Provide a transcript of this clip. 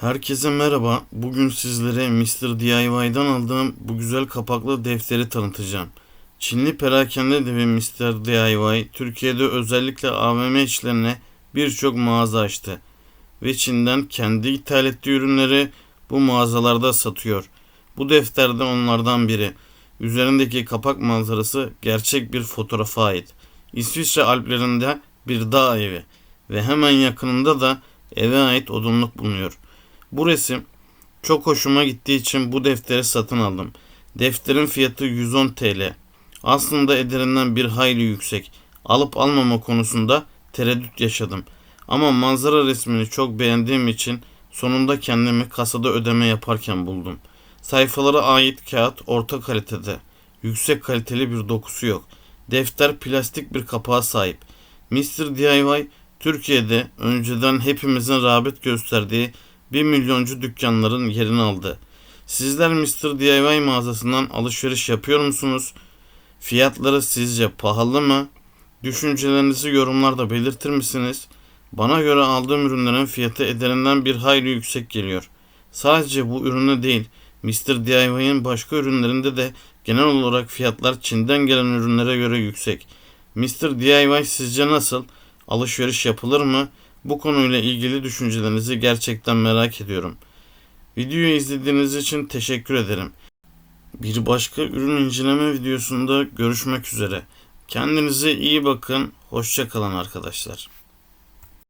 Herkese merhaba. Bugün sizlere Mr. DIY'dan aldığım bu güzel kapaklı defteri tanıtacağım. Çinli perakende devi Mr. DIY, Türkiye'de özellikle AVM içlerine birçok mağaza açtı. Ve Çin'den kendi ithal ettiği ürünleri bu mağazalarda satıyor. Bu defter de onlardan biri. Üzerindeki kapak manzarası gerçek bir fotoğrafa ait. İsviçre Alplerinde bir dağ evi ve hemen yakınında da eve ait odunluk bulunuyor. Bu resim çok hoşuma gittiği için bu defteri satın aldım. Defterin fiyatı 110 TL. Aslında ederinden bir hayli yüksek. Alıp almama konusunda tereddüt yaşadım. Ama manzara resmini çok beğendiğim için sonunda kendimi kasada ödeme yaparken buldum. Sayfalara ait kağıt orta kalitede. Yüksek kaliteli bir dokusu yok. Defter plastik bir kapağa sahip. Mr. DIY Türkiye'de önceden hepimizin rağbet gösterdiği 1 milyoncu dükkanların yerini aldı. Sizler Mr. DIY mağazasından alışveriş yapıyor musunuz? Fiyatları sizce pahalı mı? Düşüncelerinizi yorumlarda belirtir misiniz? Bana göre aldığım ürünlerin fiyatı ederinden bir hayli yüksek geliyor. Sadece bu ürüne değil, Mr. DIY'in başka ürünlerinde de genel olarak fiyatlar Çin'den gelen ürünlere göre yüksek. Mr. DIY sizce nasıl? Alışveriş yapılır mı? Bu konuyla ilgili düşüncelerinizi gerçekten merak ediyorum. Videoyu izlediğiniz için teşekkür ederim. Bir başka ürün inceleme videosunda görüşmek üzere. Kendinize iyi bakın. Hoşça kalın arkadaşlar.